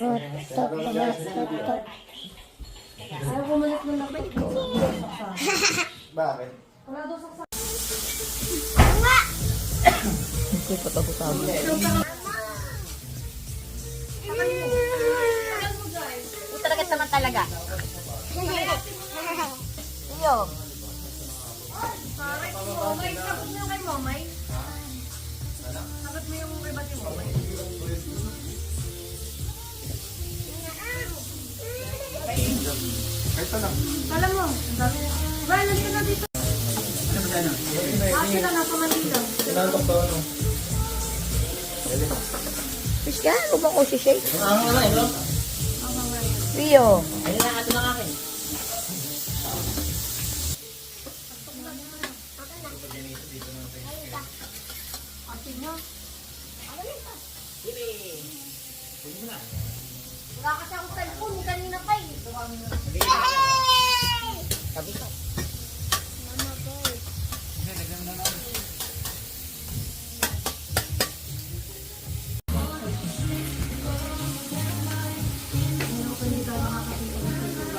Ayaw bumalik mo na ba? Bakit? Hindi ko ito sabi. Utaragat naman talaga. Iyo. Momay, sabot mo yung kay Momay. Sabot mo yung kay Momay. Na dito. Ah, sila nasa Manila. Sinantok to ano? Fish ka, huwag mo ko si. Ang ano ito? Rio. Ayun na, ito lang akin. Wala kasi akong cellphone, kanina pa eh. Sabi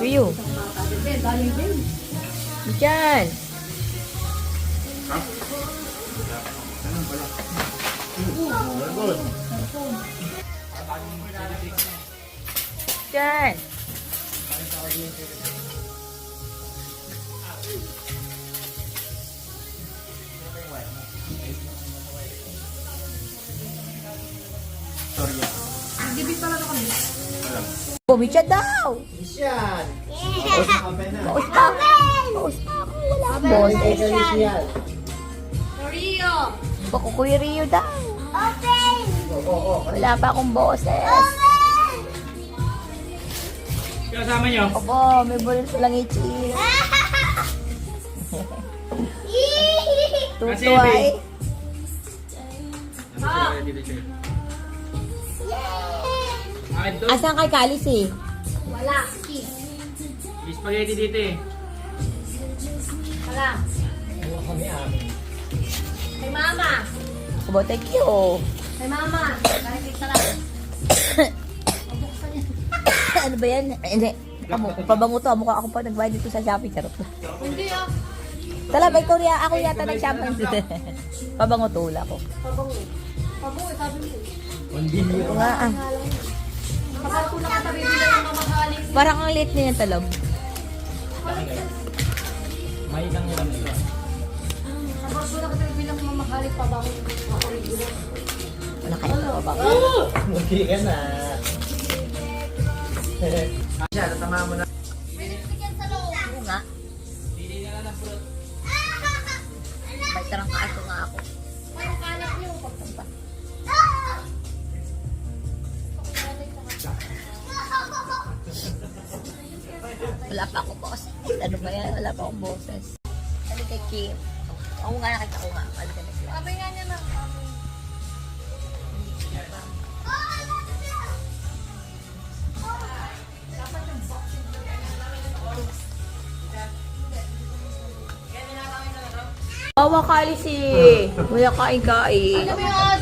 ko. Rio. Diyan. Diyan. Sorry yan. Nag-debate talaga kami. Bumitsa daw. Na. Baus pa. Baus pa ako. Wala! Rio! Bako Kuya Rio daw. Oo. Wala pa akong boses. Kasama nyo? Opo, may bulin sa lang ichi. Tutuay. Asan kay Kalis eh? Wala. May spaghetti dito eh. Wala. kami amin. Kay Mama. Thank you. Kay Mama. Kahit lang. ano ba yan? Hindi. Amo, pabango to. Mukha ako pa nagbayad dito sa Shopee. Charot. Hindi ah. Tala, ba ikaw rin? Ako yata nag-shopping dito. pabango to. Wala ko. Pabango. Pabango sabi mo. Ito nga ah. Kapag ko nakatabi bilang ng mamahaling. Parang ang late na yung talab. May isang ilang nila. Kapag ko nakatabi bilang ng mamahaling pabango. Ako rin yun. Wala kayo pa pabango. Hindi ka na. Siya, natama mo na. Oo nga. May tarang kaaso nga ako. Wala pa akong boses. Ano ba yan? Wala pa akong boses. Ano kay Kim? Oo nga, nakita ko nga. Ano ka na sila? Sabi nga niya na. Bawa kali si... Wala kain kain. Ano ba yun?